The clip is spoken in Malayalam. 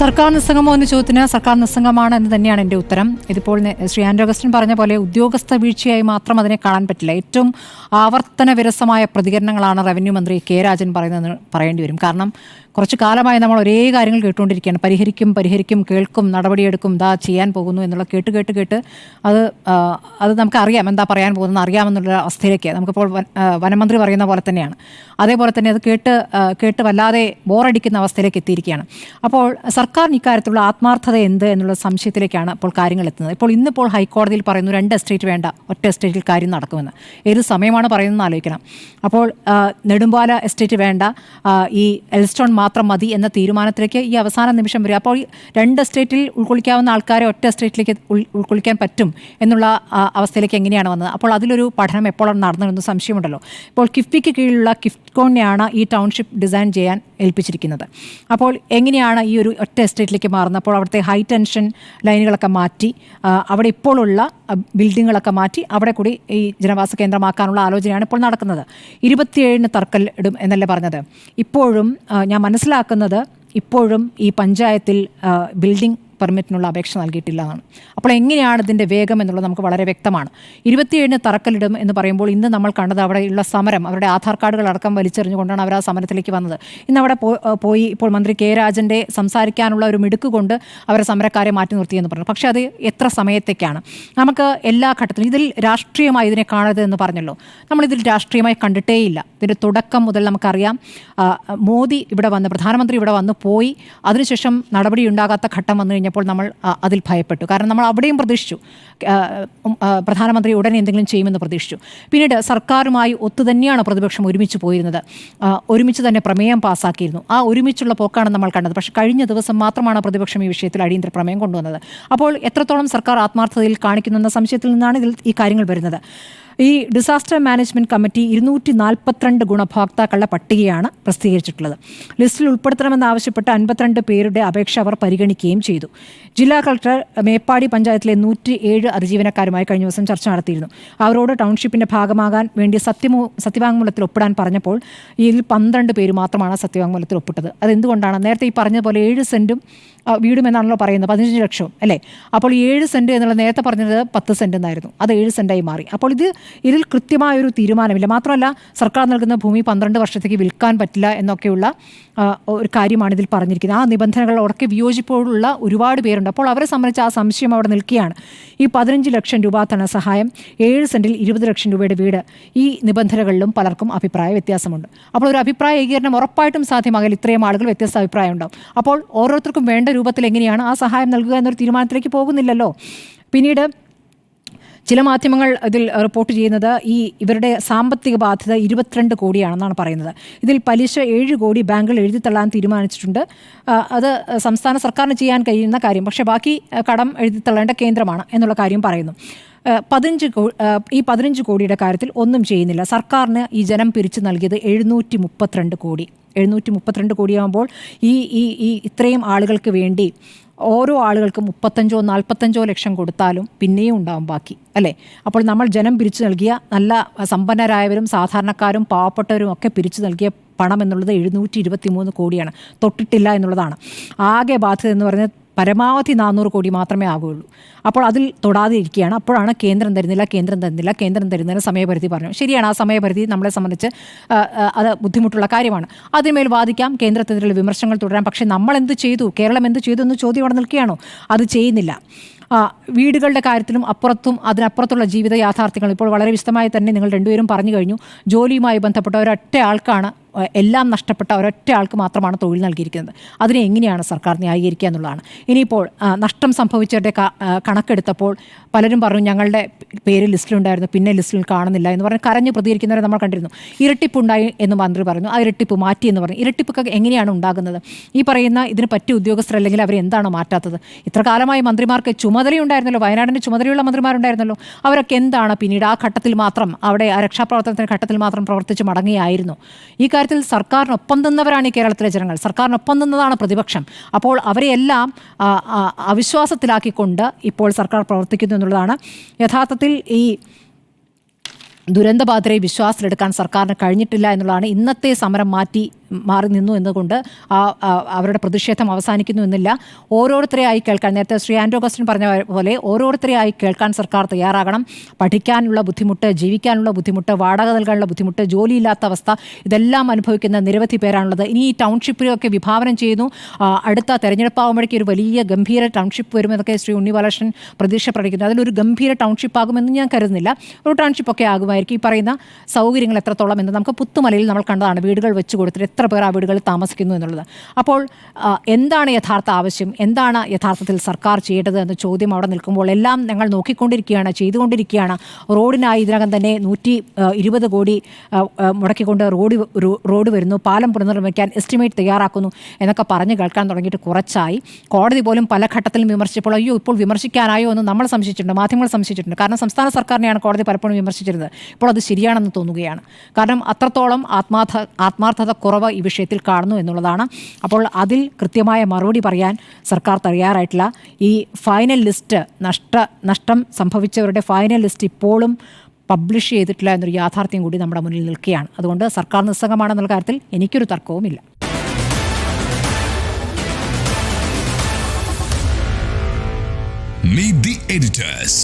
സർക്കാർ നിസ്സംഗമോ എന്ന ചോദ്യത്തിന് സർക്കാർ നിസ്സംഗമാണ് എന്ന് തന്നെയാണ് എന്റെ ഉത്തരം. ഇതിപ്പോൾ ശ്രീ ആൻഡ്രോ അഗസ്റ്റിൻ പറഞ്ഞ പോലെ ഉദ്യോഗസ്ഥ വീഴ്ചയായി മാത്രം അതിനെ കാണാൻ പറ്റില്ല. ഏറ്റവും ആവർത്തന വിരസമായ പ്രതികരണങ്ങളാണ് റവന്യൂ മന്ത്രി കെ രാജൻ പറയുന്നതെന്ന് പറയേണ്ടി വരും. കാരണം കുറച്ച് കാലമായി നമ്മൾ ഒരേ കാര്യങ്ങൾ കേട്ടുകൊണ്ടിരിക്കുകയാണ്. പരിഹരിക്കും പരിഹരിക്കും കേൾക്കും നടപടിയെടുക്കും ഇതാ ചെയ്യാൻ പോകുന്നു എന്നുള്ള കേട്ട് കേട്ട് കേട്ട് അത് അത് നമുക്ക് അറിയാം. എന്താ പറയാൻ പോകുന്നത് അറിയാമെന്നുള്ള അവസ്ഥയിലേക്ക്. നമുക്കിപ്പോൾ വനമന്ത്രി പറയുന്ന പോലെ തന്നെയാണ്. അതേപോലെ തന്നെ അത് കേട്ട് കേട്ട് വല്ലാതെ ബോറടിക്കുന്ന അവസ്ഥയിലേക്ക് എത്തിയിരിക്കുകയാണ്. അപ്പോൾ സർക്കാരിന് ഇക്കാര്യത്തിലുള്ള ആത്മാർത്ഥത എന്ത് എന്നുള്ള സംശയത്തിലേക്കാണ് ഇപ്പോൾ കാര്യങ്ങൾ എത്തുന്നത്. ഇപ്പോൾ ഇന്നിപ്പോൾ ഹൈക്കോടതിയിൽ പറയുന്നു രണ്ട് എസ്റ്റേറ്റ് വേണ്ട ഒറ്റ എസ്റ്റേറ്റിൽ കാര്യം നടക്കുമെന്ന്. ഏത് സമയമാണ് പറയുന്നതെന്ന് ആലോചിക്കണം. അപ്പോൾ നെടുമ്പാല എസ്റ്റേറ്റ് വേണ്ട ഈ എൽസ്റ്റോൺ മാത്രം മതി എന്ന തീരുമാനത്തിലേക്ക് ഈ അവസാന നിമിഷം വരിക. അപ്പോൾ രണ്ട് എസ്റ്റേറ്റിൽ ഉൾക്കൊള്ളിക്കാവുന്ന ആൾക്കാരെ ഒറ്റ എസ്റ്റേറ്റിലേക്ക് ഉൾക്കൊള്ളിക്കാൻ പറ്റും എന്നുള്ള അവസ്ഥയിലേക്ക് എങ്ങനെയാണ് വന്നത്? അപ്പോൾ അതിലൊരു പഠനം എപ്പോഴാണ് നടന്നതെന്ന് സംശയമുണ്ടല്ലോ. ഇപ്പോൾ കിഫ്ബിക്ക് കീഴിലുള്ള കിഫ്കോണിനെയാണ് ഈ ടൗൺഷിപ്പ് ഡിസൈൻ ചെയ്യാൻ ഏൽപ്പിച്ചിരിക്കുന്നത്. അപ്പോൾ എങ്ങനെയാണ് ഈ ഒരു ഒറ്റ എസ്റ്റേറ്റിലേക്ക് മാറുന്നത് അപ്പോൾ അവിടുത്തെ ഹൈ ടെൻഷൻ ലൈനുകളൊക്കെ മാറ്റി അവിടെ ഇപ്പോഴുള്ള ബിൽഡിങ്ങുകളൊക്കെ മാറ്റി അവിടെ കൂടി ഈ ജനവാസ കേന്ദ്രമാക്കാനുള്ള ആലോചനയാണ് ഇപ്പോൾ നടക്കുന്നത്. ഇരുപത്തിയേഴിന് തർക്കൽ ഇടും എന്നല്ലേ പറഞ്ഞത്. ഇപ്പോഴും ഞാൻ മനസ്സിലാക്കുന്നത് ഇപ്പോഴും ഈ പഞ്ചായത്തിൽ ബിൽഡിംഗ് പെർമിറ്റിനുള്ള അപേക്ഷ നൽകിയിട്ടില്ല എന്നാണ് അപ്പോൾ എങ്ങനെയാണ് ഇതിന്റെ വേഗം എന്നുള്ളത് നമുക്ക് വളരെ വ്യക്തമാണ്. ഇരുപത്തിയേഴിന് തറക്കല്ലിടും എന്ന് പറയുമ്പോൾ ഇന്ന് നമ്മൾ കണ്ടത് അവിടെയുള്ള സമരം അവരുടെ ആധാർ കാർഡുകൾ അടക്കം വലിച്ചെറിഞ്ഞുകൊണ്ടാണ് അവർ ആ സമരത്തിലേക്ക് വന്നത്. ഇന്ന് അവിടെ പോയി ഇപ്പോൾ മന്ത്രി കെ രാജന്റെ സംസാരിക്കാനുള്ള ഒരു മിടുക്ക് കൊണ്ട് അവരെ സമരക്കാരെ മാറ്റി നിർത്തിയെന്ന് പറഞ്ഞു. പക്ഷേ അത് എത്ര സമയത്തേക്കാണ്? നമുക്ക് എല്ലാ ഘട്ടത്തിലും ഇതിൽ രാഷ്ട്രീയമായി ഇതിനെ കാണരുത് എന്ന് പറഞ്ഞല്ലോ. നമ്മളിതിൽ രാഷ്ട്രീയമായി കണ്ടിട്ടേയില്ല. ഇതിന്റെ തുടക്കം മുതൽ നമുക്കറിയാം മോദി ഇവിടെ വന്ന് പ്രധാനമന്ത്രി ഇവിടെ വന്ന് പോയി. അതിനുശേഷം നടപടി ഉണ്ടാകാത്ത ഘട്ടം വന്നു നമ്മൾ അതിൽ ഭയപ്പെട്ടു. കാരണം നമ്മൾ അവിടെയും പ്രതീക്ഷിച്ചു. പ്രധാനമന്ത്രി ഉടനെ എന്തെങ്കിലും ചെയ്യുമെന്ന് പ്രതീക്ഷിച്ചു. പിന്നീട് സർക്കാരുമായി ഒത്തു തന്നെയാണ് പ്രതിപക്ഷം ഒരുമിച്ച് പോയിരുന്നത്. ഒരുമിച്ച് തന്നെ പ്രമേയം പാസ്സാക്കിയിരുന്നു ആ ഒരുമിച്ചുള്ള പോക്കാണ് നമ്മൾ കണ്ടത്. പക്ഷേ കഴിഞ്ഞ ദിവസം മാത്രമാണ് പ്രതിപക്ഷം ഈ വിഷയത്തിൽ അടിയന്തര പ്രമേയം കൊണ്ടുവന്നത്. അപ്പോൾ എത്രത്തോളം സർക്കാർ ആത്മാർത്ഥതയിൽ കാണിക്കുന്നെന്ന സംശയത്തിൽ നിന്നാണ് ഇതിൽ ഈ കാര്യങ്ങൾ വരുന്നത്. ഈ ഡിസാസ്റ്റർ മാനേജ്മെന്റ് കമ്മിറ്റി ഇരുന്നൂറ്റി നാൽപ്പത്തിരണ്ട് ഗുണഭോക്താക്കളുടെ പട്ടികയാണ് പ്രസിദ്ധീകരിച്ചിട്ടുള്ളത്. ലിസ്റ്റിൽ ഉൾപ്പെടുത്തണമെന്നാവശ്യപ്പെട്ട് അൻപത്തിരണ്ട് പേരുടെ അപേക്ഷ അവർ പരിഗണിക്കുകയും ചെയ്തു. ജില്ലാ കളക്ടർ മേപ്പാടി പഞ്ചായത്തിലെ നൂറ്റി ഏഴ് അതിജീവനക്കാരുമായി കഴിഞ്ഞ ദിവസം ചർച്ച നടത്തിയിരുന്നു. അവരോട് ടൗൺഷിപ്പിന്റെ ഭാഗമാകാൻ വേണ്ടി സത്യമോ സത്യവാങ്മൂലത്തിൽ ഒപ്പിടാൻ പറഞ്ഞപ്പോൾ ഇതിൽ പന്ത്രണ്ട് പേര് മാത്രമാണ് സത്യവാങ്മൂലത്തിൽ ഒപ്പിട്ടത്. അതെന്തുകൊണ്ടാണ്? നേരത്തെ ഈ പറഞ്ഞ പോലെ ഏഴ് സെന്റും വീടുമെന്നാണല്ലോ പറയുന്നത് പതിനഞ്ച് ലക്ഷവും അല്ലേ? അപ്പോൾ ഏഴ് സെന്റ് എന്നുള്ള നേരത്തെ പറഞ്ഞത് പത്ത് സെന്റ് എന്നായിരുന്നു. അത് ഏഴ് സെന്റായി മാറി. അപ്പോൾ ഇത് ഇതിൽ കൃത്യമായൊരു തീരുമാനമില്ല. മാത്രമല്ല സർക്കാർ നൽകുന്ന ഭൂമി പന്ത്രണ്ട് വർഷത്തേക്ക് വിൽക്കാൻ പറ്റില്ല എന്നൊക്കെയുള്ള ഒരു കാര്യമാണ് ഇതിൽ പറഞ്ഞിരിക്കുന്നത്. ആ നിബന്ധനകളോടൊക്കെ വിയോജിപ്പോടുള്ള ഒരുപാട് പേരുണ്ട്. അപ്പോൾ അവരെ സംബന്ധിച്ച് ആ സംശയം അവിടെ നിൽക്കുകയാണ്. ഈ പതിനഞ്ച് ലക്ഷം രൂപ ധനസഹായം ഏഴ് സെന്റിൽ ഇരുപത് ലക്ഷം രൂപയുടെ വീട് ഈ നിബന്ധനകളിലും പലർക്കും അഭിപ്രായ വ്യത്യാസമുണ്ട്. അപ്പോൾ ഒരു അഭിപ്രായ ഏകീകരണം ഉറപ്പായിട്ടും സാധ്യമാകില്ല. ഇത്രയും ആളുകൾ വ്യത്യസ്ത അഭിപ്രായം ഉണ്ടാവും. അപ്പോൾ ഓരോരുത്തർക്കും വേണ്ട രൂപത്തിൽ എങ്ങനെയാണ് ആ സഹായം നൽകുക എന്നൊരു തീരുമാനത്തിലേക്ക് പോകുന്നില്ലല്ലോ. പിന്നീട് ചില മാധ്യമങ്ങൾ ഇതിൽ റിപ്പോർട്ട് ചെയ്യുന്നത് ഈ ഇവരുടെ സാമ്പത്തിക ബാധ്യത ഇരുപത്തിരണ്ട് കോടിയാണെന്നാണ് പറയുന്നത്. ഇതിൽ പലിശ ഏഴ് കോടി ബാങ്കുകൾ എഴുതിത്തള്ളാൻ തീരുമാനിച്ചിട്ടുണ്ട്. അത് സംസ്ഥാന സർക്കാരിന് ചെയ്യാൻ കഴിയുന്ന കാര്യം. പക്ഷേ ബാക്കി കടം എഴുതിത്തള്ളേണ്ട കേന്ദ്രമാണ് എന്നുള്ള കാര്യം പറയുന്നു. പതിനഞ്ച് ഈ പതിനഞ്ച് കോടിയുടെ കാര്യത്തിൽ ഒന്നും ചെയ്യുന്നില്ല. സർക്കാരിന് ഈ ജനം പിരിച്ചു നൽകിയത് എഴുന്നൂറ്റി മുപ്പത്തിരണ്ട് കോടി. എഴുന്നൂറ്റി മുപ്പത്തിരണ്ട് കോടിയാകുമ്പോൾ ഈ ഈ ഈ ഇത്രയും ആളുകൾക്ക് വേണ്ടി ഓരോ ആളുകൾക്കും മുപ്പത്തഞ്ചോ നാൽപ്പത്തഞ്ചോ ലക്ഷം കൊടുത്താലും പിന്നെയും ഉണ്ടാവും ബാക്കി അല്ലേ? അപ്പോൾ നമ്മൾ ജനം പിരിച്ചു നൽകിയ നല്ല സമ്പന്നരായവരും സാധാരണക്കാരും പാവപ്പെട്ടവരും ഒക്കെ പിരിച്ചു നൽകിയ പണം എന്നുള്ളത് എഴുന്നൂറ്റി ഇരുപത്തി മൂന്ന് കോടിയാണ്. തൊട്ടിട്ടില്ല എന്നുള്ളതാണ്. ആകെ ബാധ്യത എന്ന് പറയുന്നത് പരമാവധി നാനൂറ് കോടി മാത്രമേ ആകുകയുള്ളൂ. അപ്പോൾ അതിൽ തൊടാതെ ഇരിക്കുകയാണ്. അപ്പോഴാണ് കേന്ദ്രം തരുന്നില്ല കേന്ദ്രം തരുന്നില്ല കേന്ദ്രം തരുന്നതിന് സമയപരിധി പറഞ്ഞു. ശരിയാണ് ആ സമയപരിധി നമ്മളെ സംബന്ധിച്ച് അത് ബുദ്ധിമുട്ടുള്ള കാര്യമാണ്. അതിന്മേൽ വാദിക്കാം കേന്ദ്രത്തിനെതിരെ വിമർശനങ്ങൾ തുടരാം. പക്ഷേ നമ്മൾ എന്ത് ചെയ്തു? കേരളം എന്ത് ചെയ്തു എന്ന് ചോദ്യം അവിടെ നിൽക്കുകയാണോ? അത് ചെയ്യുന്നില്ല. വീടുകളുടെ കാര്യത്തിലും അപ്പുറത്തും അതിനപ്പുറത്തുള്ള ജീവിത യാഥാർത്ഥ്യങ്ങൾ ഇപ്പോൾ വളരെ വിശദമായി തന്നെ നിങ്ങൾ രണ്ടുപേരും പറഞ്ഞു കഴിഞ്ഞു. ജോലിയുമായി ബന്ധപ്പെട്ട ഒരൊറ്റ ആൾക്കാണ് എല്ലാം നഷ്ടപ്പെട്ട ഒരൊറ്റ ആൾക്ക് മാത്രമാണ് തൊഴിൽ നൽകിയിരിക്കുന്നത്. അതിനെ എങ്ങനെയാണ് സർക്കാർ ന്യായീകരിക്കുക എന്നുള്ളതാണ്. ഇനിയിപ്പോൾ നഷ്ടം സംഭവിച്ചവരുടെ കണക്കെടുത്തപ്പോൾ പലരും പറഞ്ഞു ഞങ്ങളുടെ പേര് ലിസ്റ്റിലുണ്ടായിരുന്നു പിന്നെ ലിസ്റ്റിൽ കാണുന്നില്ല എന്ന് പറഞ്ഞ് കരഞ്ഞ് പ്രതികരിക്കുന്നവരെ നമ്മൾ കണ്ടിരുന്നു. ഇരട്ടിപ്പുണ്ടായി എന്ന് മന്ത്രി പറഞ്ഞു ആ ഇരട്ടിപ്പ് മാറ്റി എന്ന് പറഞ്ഞു. ഇരട്ടിപ്പൊക്കെ എങ്ങനെയാണ് ഉണ്ടാകുന്നത്? ഈ പറയുന്ന ഇതിന് പറ്റിയ ഉദ്യോഗസ്ഥർ അല്ലെങ്കിൽ അവർ എന്താണ് മാറ്റാത്തത്? ഇത്ര കാലമായി മന്ത്രിമാർക്ക് ചുമതലയുണ്ടായിരുന്നല്ലോ വയനാടിന്റെ ചുമതലയുള്ള മന്ത്രിമാരുണ്ടായിരുന്നല്ലോ. അവരൊക്കെ എന്താണ് പിന്നീട് ആ ഘട്ടത്തിൽ മാത്രം അവിടെ ആ രക്ഷാപ്രവർത്തനത്തിന്റെ ഘട്ടത്തിൽ മാത്രം പ്രവർത്തിച്ച് മടങ്ങിയായിരുന്നു ഈ കാര്യത്തിൽ സർക്കാരിനൊപ്പം നിന്നവരാണ് ഈ കേരളത്തിലെ ജനങ്ങൾ. സർക്കാരിനൊപ്പം നിന്നതാണ് പ്രതിപക്ഷം. അപ്പോൾ അവരെയെല്ലാം അവിശ്വാസത്തിലാക്കിക്കൊണ്ട് ഇപ്പോൾ സർക്കാർ പ്രവർത്തിക്കുന്നു എന്നുള്ളതാണ്. യഥാർത്ഥത്തിൽ ഈ ദുരന്തബാധിതരെ വിശ്വാസത്തിലെടുക്കാൻ സർക്കാരിന് കഴിഞ്ഞിട്ടില്ല എന്നുള്ളതാണ് ഇന്നത്തെ സമരം മാറ്റി മാറി നിന്നു എന്നുകൊണ്ട് ആ അവരുടെ പ്രതിഷേധം അവസാനിക്കുന്നു എന്നില്ല. ഓരോരുത്തരെ ആയി കേൾക്കാൻ നേരത്തെ ശ്രീ ആൻഡ്രോ അഗസ്റ്റിൻ പറഞ്ഞ പോലെ ഓരോരുത്തരെ ആയി കേൾക്കാൻ സർക്കാർ തയ്യാറാകണം. പഠിക്കാനുള്ള ബുദ്ധിമുട്ട് ജീവിക്കാനുള്ള ബുദ്ധിമുട്ട് വാടക നൽകാനുള്ള ബുദ്ധിമുട്ട് ജോലിയില്ലാത്ത അവസ്ഥ ഇതെല്ലാം അനുഭവിക്കുന്ന നിരവധി പേരാണുള്ളത്. ഇനി ഈ ടൗൺഷിപ്പിലൊക്കെ വിഭാവനം ചെയ്യുന്നു. അടുത്ത തെരഞ്ഞെടുപ്പാകുമ്പോഴേക്കും ഒരു വലിയ ഗംഭീര ടൗൺഷിപ്പ് വരുമെന്നൊക്കെ ശ്രീ ഉണ്ണി ബാലകൃഷ്ണൻ പ്രതീക്ഷ പ്രകടിക്കുന്നു അതിലൊരു ഗംഭീര ടൗൺഷിപ്പ് ആകുമെന്ന് ഞാൻ കരുതുന്നില്ല. ഒരു ടൗൺഷിപ്പ് ഒക്കെ ആകുമായിരിക്കും. ഈ പറയുന്ന സൗകര്യങ്ങൾ എത്രത്തോളം എന്ന് നമുക്ക് പുത്തുമലയിൽ നമ്മൾ കണ്ടതാണ്. വീടുകൾ വെച്ച് കൊടുത്തിട്ട് എത്ര പേർ ആ വീടുകളിൽ താമസിക്കുന്നു എന്നുള്ളത്. അപ്പോൾ എന്താണ് യഥാർത്ഥ ആവശ്യം? എന്താണ് യഥാർത്ഥത്തിൽ സർക്കാർ ചെയ്യേണ്ടത് എന്ന ചോദ്യം അവിടെ നിൽക്കുമ്പോൾ എല്ലാം ഞങ്ങൾ നോക്കിക്കൊണ്ടിരിക്കുകയാണ് ചെയ്തുകൊണ്ടിരിക്കുകയാണ്. റോഡിനായി ഇതിനകം തന്നെ നൂറ്റി ഇരുപത് കോടി മുടക്കിക്കൊണ്ട് റോഡ് റോഡ് വരുന്നു. പാലം പുനർനിർമ്മിക്കാൻ എസ്റ്റിമേറ്റ് തയ്യാറാക്കുന്നു എന്നൊക്കെ പറഞ്ഞ് കേൾക്കാൻ തുടങ്ങിയിട്ട് കുറച്ചായി. കോടതി പോലും പല ഘട്ടത്തിലും വിമർശിച്ചപ്പോൾ അയ്യോ ഇപ്പോൾ വിമർശിക്കാനായോ? എന്ന് നമ്മൾ സംശയിച്ചിട്ടുണ്ട് മാധ്യമങ്ങൾ സംശയിച്ചിട്ടുണ്ട്. കാരണം സംസ്ഥാന സർക്കാരിനെയാണ് കോടതി പലപ്പോഴും വിമർശിച്ചിരുന്നത്. ഇപ്പോൾ അത് ശരിയാണെന്ന് തോന്നുകയാണ്. കാരണം അത്രത്തോളം ആത്മാർത്ഥ ആത്മാർത്ഥത കുറവ് ഈ വിഷയത്തിൽ കാണുന്നു എന്നുള്ളതാണ്. അപ്പോൾ അതിൽ കൃത്യമായ മറുപടി പറയാൻ സർക്കാർ തയ്യാറായിട്ടില്ല. ഈ ഫൈനൽ ലിസ്റ്റ് നഷ്ട നഷ്ടം സംഭവിച്ചവരുടെ ഫൈനൽ ലിസ്റ്റ് ഇപ്പോഴും പബ്ലിഷ് ചെയ്തിട്ടില്ല എന്നൊരു യാഥാർത്ഥ്യം കൂടി നമ്മുടെ മുന്നിൽ നിൽക്കുകയാണ്. അതുകൊണ്ട് സർക്കാർ നിസ്സംഗമാണെന്നുള്ള കാര്യത്തിൽ എനിക്കൊരു തർക്കവുമില്ല. Meet the editors.